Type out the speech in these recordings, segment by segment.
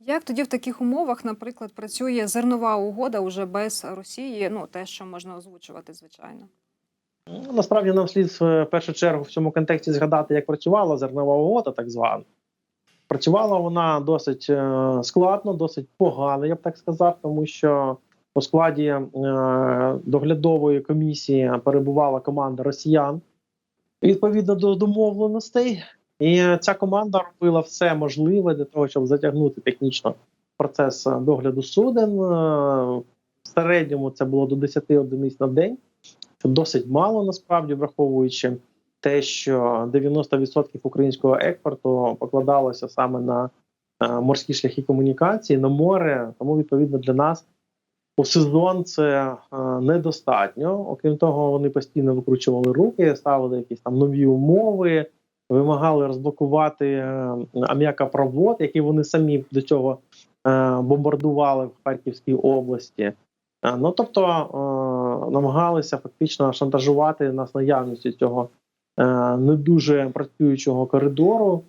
Як тоді в таких умовах, наприклад, працює зернова угода уже без Росії? Ну те, що можна озвучувати, звичайно. Ну, Насправді нам слід в першу чергу в цьому контексті згадати, як працювала зернова угода, так звана. Працювала вона досить е, складно, досить погано, я б так сказав, тому що у складі е, доглядової комісії перебувала команда росіян відповідно до домовленостей. І ця команда робила все можливе для того, щоб затягнути технічно процес е, догляду суден. Е, В середньому це було до 10 одиниць на день. Це досить мало насправді, враховуючи те, що 90% українського експорту покладалося саме на е, морські шляхи комунікації, на море. Тому відповідно для нас у сезон це недостатньо. Окрім того, вони постійно викручували руки, ставили якісь там нові умови, вимагали розблокувати е, аміакопровод, який вони самі до цього е, бомбардували в Харківській області. Е, Ну тобто намагалися фактично шантажувати нас наявністю цього не дуже працюючого коридору,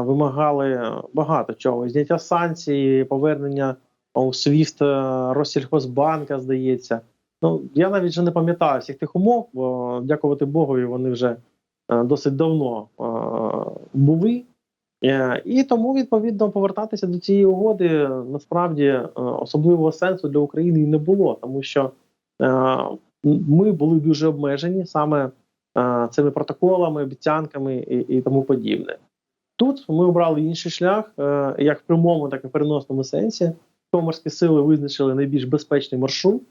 вимагали багато чого: зняття санкцій, повернення у СВІФТ Россільхозбанка, здається. Ну я навіть вже не пам'ятаю всіх тих умов, бо дякувати Богові, вони вже досить давно е, були. Е, І тому відповідно повертатися до цієї угоди насправді е, особливого сенсу для України не було, тому що е, ми були дуже обмежені саме е, цими протоколами, обіцянками і, тому подібне. Тут ми обрали інший шлях, е, як в прямому, так і в переносному сенсі. Коморські сили визначили найбільш безпечний маршрут,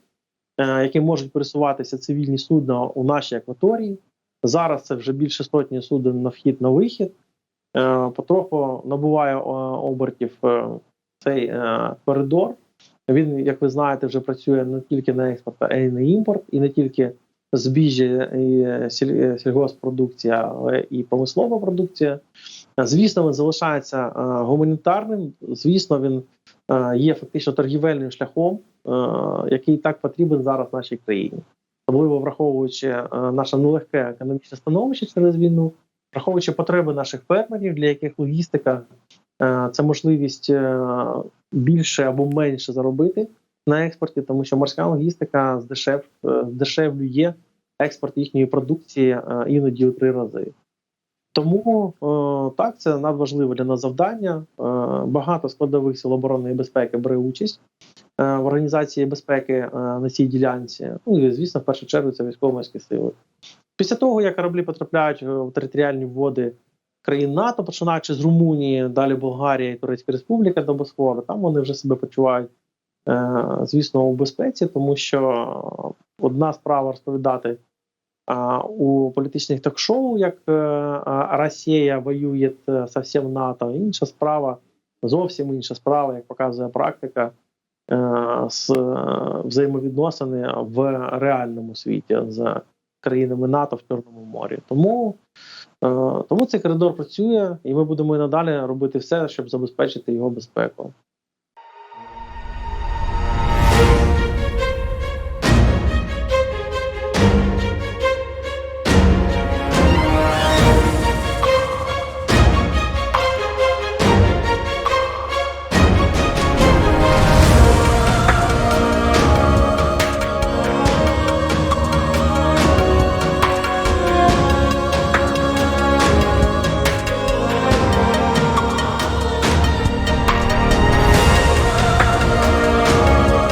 е, яким можуть пересуватися цивільні судна у нашій акваторії. Зараз це вже більше сотні суден на вхід на вихід. Е, потроху набуває е, обертів е, цей коридор. Він, як ви знаєте, вже працює не тільки на експорт, а й на імпорт, і не тільки збіжжя і сіль- сільгоспродукція, але і промислова продукція. Звісно, він залишається гуманітарним. Звісно, він є фактично торгівельним шляхом, який так потрібен зараз нашій країні, особливо враховуючи е, наше нелегке економічне становище через війну, враховуючи потреби наших фермерів, для яких логістика е, це можливість е, більше або менше заробити на експорті, тому що морська логістика здешев, здешевлює експорт їхньої продукції іноді у три рази. Тому так, це надважливе для нас завдання. Багато складових сил оборонної безпеки бере участь в організації безпеки е, на цій ділянці. Ну і звісно, в першу чергу це військово-морські сили. Після того, як кораблі потрапляють в територіальні води країн НАТО, починаючи з Румунії, далі Болгарія і Турецька Республіка до Босфору, там вони вже себе почувають, е, звісно, у безпеці, тому що одна справа розповідати у політичних ток-шоу, як е, Росія воює е, со всім НАТО. Інша справа, зовсім інша справа, як показує практика, е, з е, взаємовідносини в реальному світі з країнами НАТО в Чорному морі. Тому, е, тому цей коридор працює, і ми будемо і надалі робити все, щоб забезпечити його безпеку.